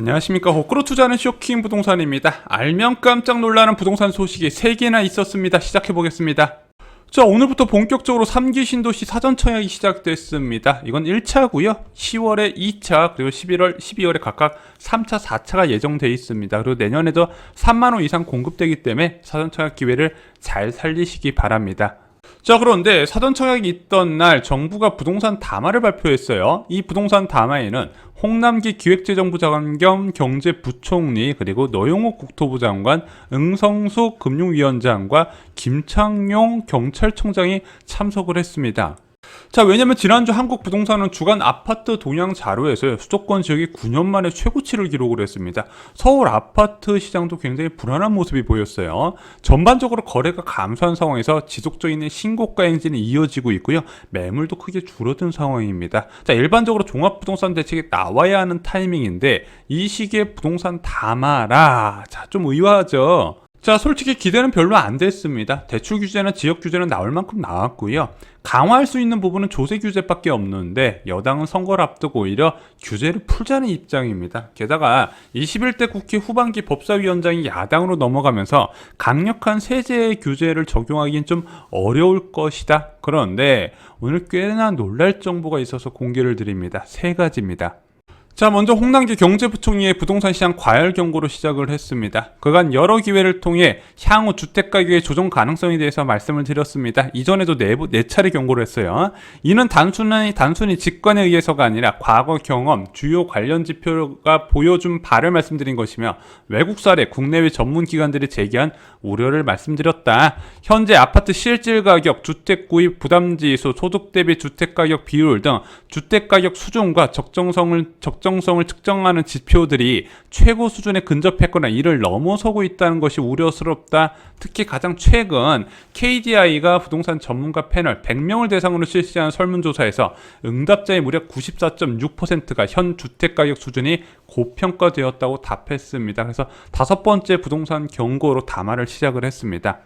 안녕하십니까 호크로 투자는 쇼킹 부동산입니다. 알면 깜짝 놀라는 부동산 소식이 3개나 있었습니다. 시작해 보겠습니다. 자 오늘부터 본격적으로 3기 신도시 사전 청약이 시작됐습니다. 이건 1차고요. 10월에 2차 그리고 11월, 12월에 각각 3차, 4차가 예정돼 있습니다. 그리고 내년에도 3만 호 이상 공급되기 때문에 사전 청약 기회를 잘 살리시기 바랍니다. 자 그런데 사전 청약이 있던 날 정부가 부동산 담화를 발표했어요. 이 부동산 담화에는 홍남기 기획재정부 장관 겸 경제부총리 그리고 노영욱 국토부 장관, 응성숙 금융위원장과 김창용 경찰청장이 참석을 했습니다. 자, 왜냐면 지난주 한국 부동산은 주간 아파트 동향 자료에서 수도권 지역이 9년 만에 최고치를 기록을 했습니다. 서울 아파트 시장도 굉장히 불안한 모습이 보였어요. 전반적으로 거래가 감소한 상황에서 지속적인 신고가 행진이 이어지고 있고요. 매물도 크게 줄어든 상황입니다. 자, 일반적으로 종합부동산 대책이 나와야 하는 타이밍인데 이 시기에 부동산 담아라. 자, 좀 의아하죠. 자, 솔직히 기대는 별로 안 됐습니다. 대출 규제나 지역 규제는 나올 만큼 나왔고요. 강화할 수 있는 부분은 조세 규제밖에 없는데 여당은 선거를 앞두고 오히려 규제를 풀자는 입장입니다. 게다가 21대 국회 후반기 법사위원장이 야당으로 넘어가면서 강력한 세제 규제를 적용하기엔 좀 어려울 것이다. 그런데 오늘 꽤나 놀랄 정보가 있어서 공개를 드립니다. 세 가지입니다. 자, 먼저 홍남기 경제부총리의 부동산 시장 과열 경고로 시작을 했습니다. 그간 여러 기회를 통해 향후 주택 가격의 조정 가능성에 대해서 말씀을 드렸습니다. 이전에도 네, 네 차례 경고를 했어요. 이는 단순히 단순히 직관에 의해서가 아니라 과거 경험, 주요 관련 지표가 보여준 바를 말씀드린 것이며 외국 사례, 국내외 전문 기관들이 제기한 우려를 말씀드렸다. 현재 아파트 실질 가격, 주택 구입 부담 지수, 소득 대비 주택 가격 비율 등 주택 가격 수준과 적정성을 적정 성을 측정하는 지표들이 최고 수준에 근접했거나 이를 넘어서고 있다는 것이 우려스럽다. 특히 가장 최근 KDI가 부동산 전문가 패널 100명을 대상으로 실시한 설문조사에서 응답자의 무려 94.6%가 현 주택 가격 수준이 고평가되었다고 답했습니다. 그래서 다섯 번째 부동산 경고로 담화를 시작을 했습니다.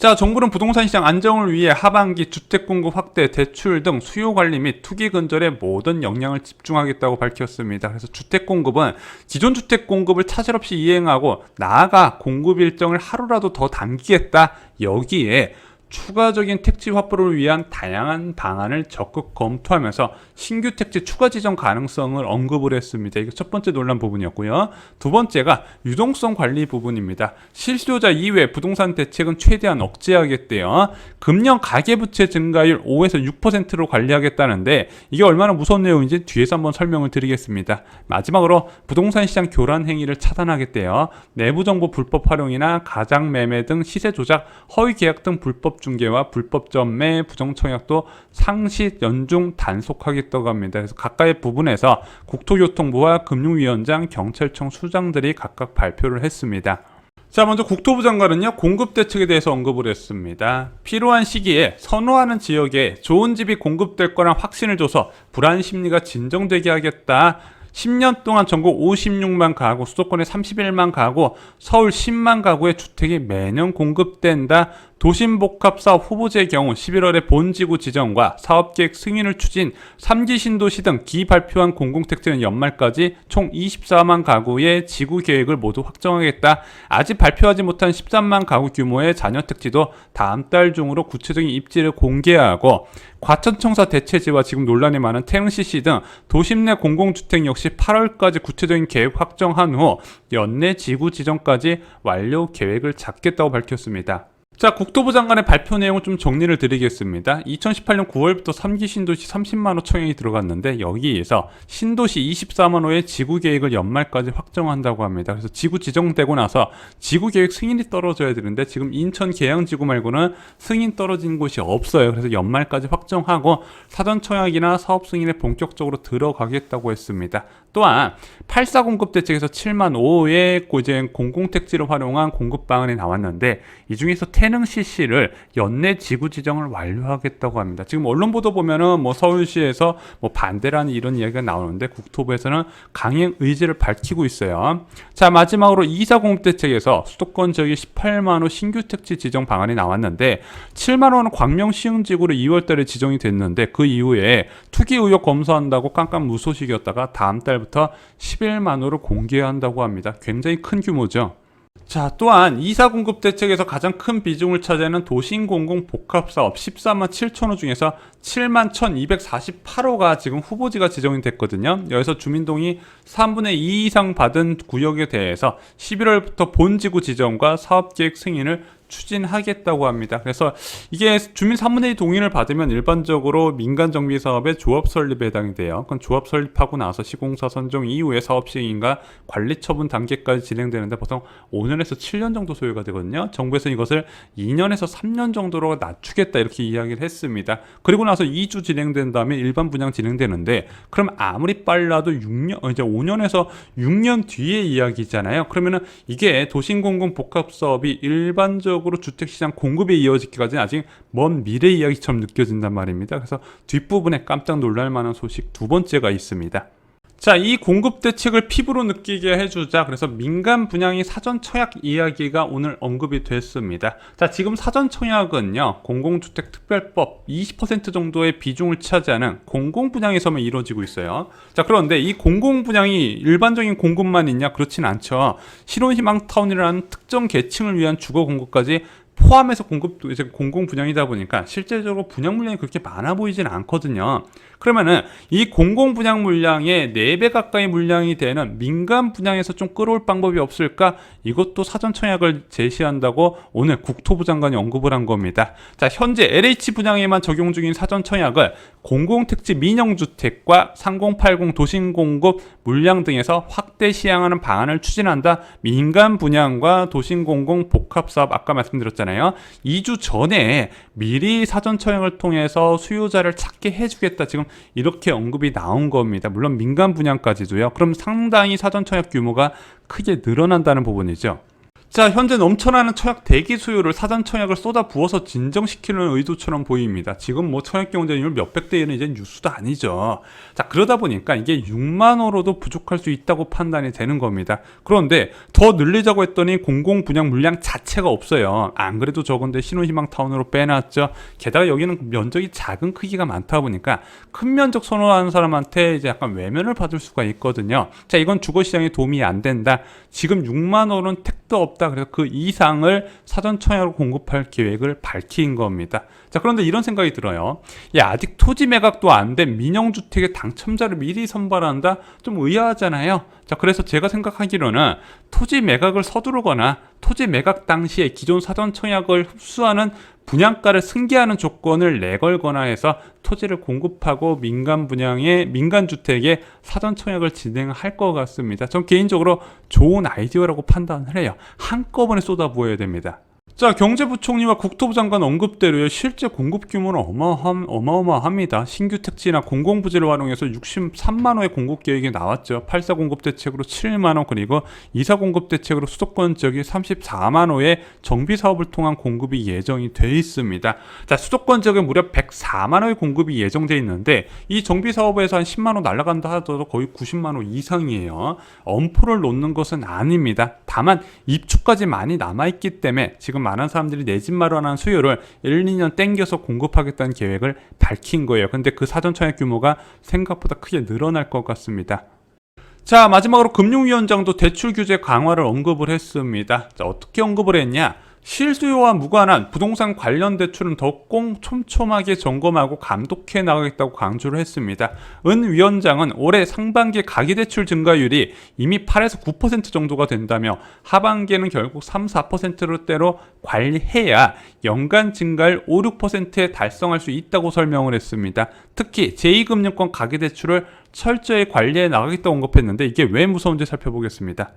자, 정부는 부동산 시장 안정을 위해 하반기 주택 공급 확대, 대출 등 수요 관리 및 투기 근절에 모든 역량을 집중하겠다고 밝혔습니다. 그래서 주택 공급은 기존 주택 공급을 차질 없이 이행하고 나아가 공급 일정을 하루라도 더 당기겠다. 여기에 추가적인 택지 확보를 위한 다양한 방안을 적극 검토하면서 신규 택지 추가 지정 가능성을 언급을 했습니다. 이게 첫 번째 논란 부분이었고요. 두 번째가 유동성 관리 부분입니다. 실수요자 이외 부동산 대책은 최대한 억제하겠대요. 금년 가계부채 증가율 5에서 6%로 관리하겠다는데 이게 얼마나 무서운 내용인지 뒤에서 한번 설명을 드리겠습니다. 마지막으로 부동산 시장 교란 행위를 차단하겠대요. 내부 정보 불법 활용이나 가장 매매 등 시세 조작, 허위 계약 등 불법 중개와 불법 전매, 부정 청약도 상시 연중 단속하겠다고 합니다. 그래서 각각의 부분에서 국토교통부와 금융위원장, 경찰청 수장들이 각각 발표를 했습니다. 자, 먼저 국토부 장관은요, 공급 대책에 대해서 언급을 했습니다. 필요한 시기에 선호하는 지역에 좋은 집이 공급될 거란 확신을 줘서 불안 심리가 진정되게 하겠다. 10년 동안 전국 56만 가구, 수도권에 31만 가구, 서울 10만 가구의 주택이 매년 공급된다. 도심복합사업 후보지의 경우 11월에 본지구 지정과 사업계획 승인을 추진 3기 신도시 등 기 발표한 공공택지는 연말까지 총 24만 가구의 지구 계획을 모두 확정하겠다. 아직 발표하지 못한 13만 가구 규모의 잔여 택지도 다음 달 중으로 구체적인 입지를 공개하고 과천청사 대체지와 지금 논란이 많은 태릉CC 등 도심 내 공공주택 역시 8월까지 구체적인 계획 확정한 후 연내 지구 지정까지 완료 계획을 잡겠다고 밝혔습니다. 자, 국토부 장관의 발표 내용을 좀 정리를 드리겠습니다. 2018년 9월부터 3기 신도시 30만 호 청약이 들어갔는데 여기에서 신도시 24만 호의 지구 계획을 연말까지 확정한다고 합니다. 그래서 지구 지정되고 나서 지구 계획 승인이 떨어져야 되는데 지금 인천 계양지구 말고는 승인 떨어진 곳이 없어요. 그래서 연말까지 확정하고 사전 청약이나 사업 승인에 본격적으로 들어가겠다고 했습니다. 또한 84 공급 대책에서 7만 5의 고제 공공택지를 활용한 공급 방안이 나왔는데 이 중에서 태능 CC를 연내 지구 지정을 완료하겠다고 합니다. 지금 언론 보도 보면은 뭐 서울시에서 뭐 반대라는 이런 이야기가 나오는데 국토부에서는 강행 의지를 밝히고 있어요. 자 마지막으로 24 공급 대책에서 수도권 지역에 18만 호 신규 택지 지정 방안이 나왔는데 7만 호는 광명 시흥지구로 2월달에 지정이 됐는데 그 이후에 투기 의혹 검사한다고 깜깜 무소식이었다가 다음 달 부터 11만 호를 공개한다고 합니다. 굉장히 큰 규모죠. 자, 또한 이사 공급 대책에서 가장 큰 비중을 차지하는 도심 공공 복합 사업 14만 7천 호 중에서 7만 1,248호가 지금 후보지가 지정이 됐거든요. 여기서 주민동이 3분의 2 이상 받은 구역에 대해서 11월부터 본 지구 지정과 사업 계획 승인을 추진하겠다고 합니다. 그래서 이게 주민 3분의 2 동의를 받으면 일반적으로 민간 정비 사업의 조합 설립에 해당이 돼요. 그건 조합 설립하고 나서 시공사 선정 이후에 사업 시행인가 관리 처분 단계까지 진행되는데 보통 5년에서 7년 정도 소요가 되거든요. 정부에서 이것을 2년에서 3년 정도로 낮추겠다 이렇게 이야기를 했습니다. 그리고 나서 2주 진행된 다음에 일반 분양 진행되는데 그럼 아무리 빨라도 6년 어, 이제 5년에서 6년 뒤의 이야기잖아요. 그러면은 이게 도심공공 복합 사업이 일 반적으로 주택시장 공급에 이어지기까지는 아직 먼 미래 이야기처럼 느껴진단 말입니다. 그래서 뒷부분에 깜짝 놀랄 만한 소식 두 번째가 있습니다. 자, 이 공급 대책을 피부로 느끼게 해주자. 그래서 민간 분양이 사전 청약 이야기가 오늘 언급이 됐습니다. 자, 지금 사전 청약은요, 공공주택 특별법 20% 정도의 비중을 차지하는 공공 분양에서만 이루어지고 있어요. 자, 그런데 이 공공 분양이 일반적인 공급만 있냐? 그렇진 않죠. 신혼희망타운이라는 특정 계층을 위한 주거 공급까지 포함해서 공급 이제 공공 분양이다 보니까 실제적으로 분양 물량이 그렇게 많아 보이지는 않거든요. 그러면은 이 공공 분양 물량의 4배 가까이 물량이 되는 민간 분양에서 좀 끌어올 방법이 없을까? 이것도 사전 청약을 제시한다고 오늘 국토부 장관이 언급을 한 겁니다. 자, 현재 LH 분양에만 적용 중인 사전 청약을 공공택지 민영주택과 3080 도심공급 물량 등에서 확대 시행하는 방안을 추진한다. 민간 분양과 도심공공 복합사업 아까 말씀드렸잖아요. 2주 전에 미리 사전 청약을 통해서 수요자를 찾게 해주겠다. 지금 이렇게 언급이 나온 겁니다. 물론 민간 분양까지도요. 그럼 상당히 사전 청약 규모가 크게 늘어난다는 부분이죠. 자, 현재 넘쳐나는 청약 대기 수요를 사전 청약을 쏟아 부어서 진정시키는 의도처럼 보입니다. 지금 뭐 청약 경쟁률 몇백 대 1은 이제 뉴스도 아니죠. 자, 그러다 보니까 이게 6만 호로도 부족할 수 있다고 판단이 되는 겁니다. 그런데 더 늘리자고 했더니 공공 분양 물량 자체가 없어요. 안 그래도 적은데 신혼희망 타운으로 빼놨죠. 게다가 여기는 면적이 작은 크기가 많다 보니까 큰 면적 선호하는 사람한테 이제 약간 외면을 받을 수가 있거든요. 자, 이건 주거 시장에 도움이 안 된다. 지금 6만 호는 택도 없 다. 그래서 그 이상을 사전 청약으로 공급할 계획을 밝힌 겁니다. 자, 그런데 이런 생각이 들어요. 야, 아직 토지 매각도 안 된 민영주택의 당첨자를 미리 선발한다? 좀 의아하잖아요. 자, 그래서 제가 생각하기로는 토지 매각을 서두르거나 토지 매각 당시에 기존 사전 청약을 흡수하는 분양가를 승계하는 조건을 내걸거나 해서 토지를 공급하고 민간 분양에 민간 주택에 사전 청약을 진행할 것 같습니다. 전 개인적으로 좋은 아이디어라고 판단을 해요. 한꺼번에 쏟아부어야 됩니다. 자, 경제부총리와 국토부 장관 언급대로요. 실제 공급 규모는 어마어마, 어마어마 합니다. 신규 택지나 공공부지를 활용해서 63만 호의 공급 계획이 나왔죠. 84 공급 대책으로 7만 호 그리고 24 공급 대책으로 수도권 지역이 34만 호의 정비 사업을 통한 공급이 예정이 돼 있습니다. 자, 수도권 지역에 무려 104만 호의 공급이 예정돼 있는데 이 정비 사업에서 한 10만 호 날아간다 하더라도 거의 90만 호 이상이에요. 엄포를 놓는 것은 아닙니다. 다만 입주까지 많이 남아 있기 때문에 지금 많은 사람들이 내 집 마련하는 수요를 1, 2년 땡겨서 공급하겠다는 계획을 밝힌 거예요. 근데 그 사전 청약 규모가 생각보다 크게 늘어날 것 같습니다. 자, 마지막으로 금융위원장도 대출 규제 강화를 언급을 했습니다. 자, 어떻게 언급을 했냐? 실수요와 무관한 부동산 관련 대출은 더꼭 촘촘하게 점검하고 감독해 나가겠다고 강조를 했습니다. 은 위원장은 올해 상반기 가계대출 증가율이 이미 8에서 9% 정도가 된다며 하반기에는 결국 3, 4%대로 관리해야 연간 증가율 5, 6%에 달성할 수 있다고 설명을 했습니다. 특히 제2금융권 가계대출을 철저히 관리해 나가겠다고 언급했는데 이게 왜 무서운지 살펴보겠습니다.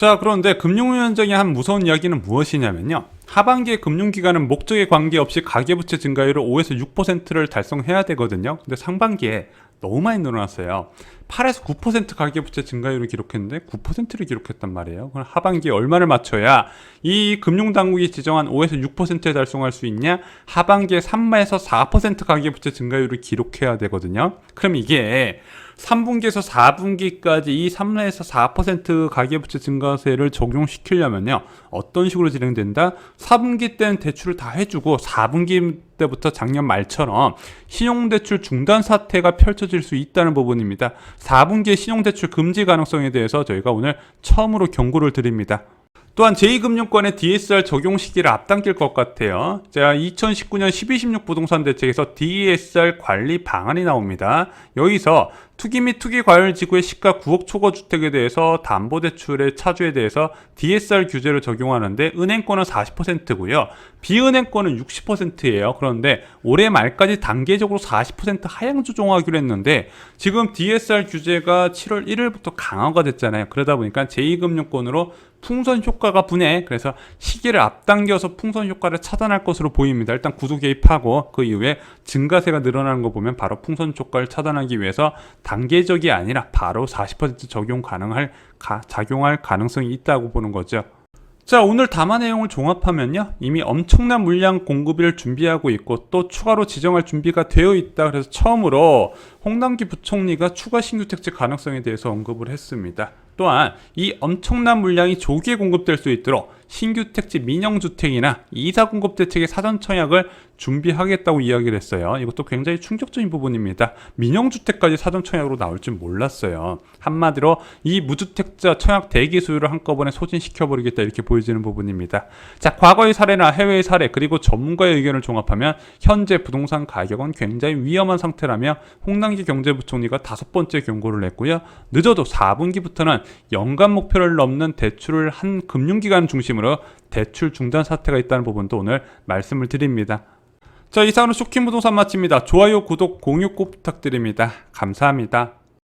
자, 그런데 금융위원장이 한 무서운 이야기는 무엇이냐면요. 하반기에 금융기관은 목적에 관계없이 가계부채 증가율을 5에서 6%를 달성해야 되거든요. 근데 상반기에 너무 많이 늘어났어요. 8에서 9% 가계부채 증가율을 기록했는데 9%를 기록했단 말이에요. 그럼 하반기에 얼마를 맞춰야 이 금융당국이 지정한 5에서 6%에 달성할 수 있냐? 하반기에 3에서 4% 가계부채 증가율을 기록해야 되거든요. 그럼 이게 3분기에서 4분기까지 이 3에서 4% 가계부채 증가세를 적용시키려면요. 어떤 식으로 진행된다? 4분기 때는 대출을 다 해주고 4분기 때부터 작년 말처럼 신용대출 중단 사태가 펼쳐질 수 있다는 부분입니다. 4분기에 신용대출 금지 가능성에 대해서 저희가 오늘 처음으로 경고를 드립니다. 또한 제2금융권의 DSR 적용 시기를 앞당길 것 같아요. 자, 2019년 1216 부동산 대책에서 DSR 관리 방안이 나옵니다. 여기서 투기 및 투기 과열 지구의 시가 9억 초과 주택에 대해서 담보대출의 차주에 대해서 DSR 규제를 적용하는데 은행권은 40%고요. 비은행권은 60%예요. 그런데 올해 말까지 단계적으로 40% 하향 조정하기로 했는데 지금 DSR 규제가 7월 1일부터 강화가 됐잖아요. 그러다 보니까 제2금융권으로 풍선 효과가 분해 그래서 시기를 앞당겨서 풍선 효과를 차단할 것으로 보입니다. 일단 구두 개입하고 그 이후에 증가세가 늘어나는 거 보면 바로 풍선 효과를 차단하기 위해서 단계적이 아니라 바로 40% 적용 가능할 가, 작용할 가능성이 있다고 보는 거죠. 자, 오늘 담화 내용을 종합하면요. 이미 엄청난 물량 공급을 준비하고 있고 또 추가로 지정할 준비가 되어 있다. 그래서 처음으로 홍남기 부총리가 추가 신규 택지 가능성에 대해서 언급을 했습니다. 또한 이 엄청난 물량이 조기에 공급될 수 있도록 신규 택지 민영주택이나 이사 공급 대책의 사전 청약을 준비하겠다고 이야기를 했어요. 이것도 굉장히 충격적인 부분입니다. 민영주택까지 사전 청약으로 나올 줄 몰랐어요. 한마디로 이 무주택자 청약 대기 수요를 한꺼번에 소진시켜버리겠다 이렇게 보여지는 부분입니다. 자, 과거의 사례나 해외의 사례 그리고 전문가의 의견을 종합하면 현재 부동산 가격은 굉장히 위험한 상태라며 홍남기 경제부총리가 다섯 번째 경고를 냈고요. 늦어도 4분기부터는 연간 목표를 넘는 대출을 한 금융기관 중심으로 대출 중단 사태가 있다는 부분도 오늘 말씀을 드립니다. 자, 이상으로 쇼킹 부동산 마칩니다. 좋아요, 구독, 공유 꼭 부탁드립니다. 감사합니다.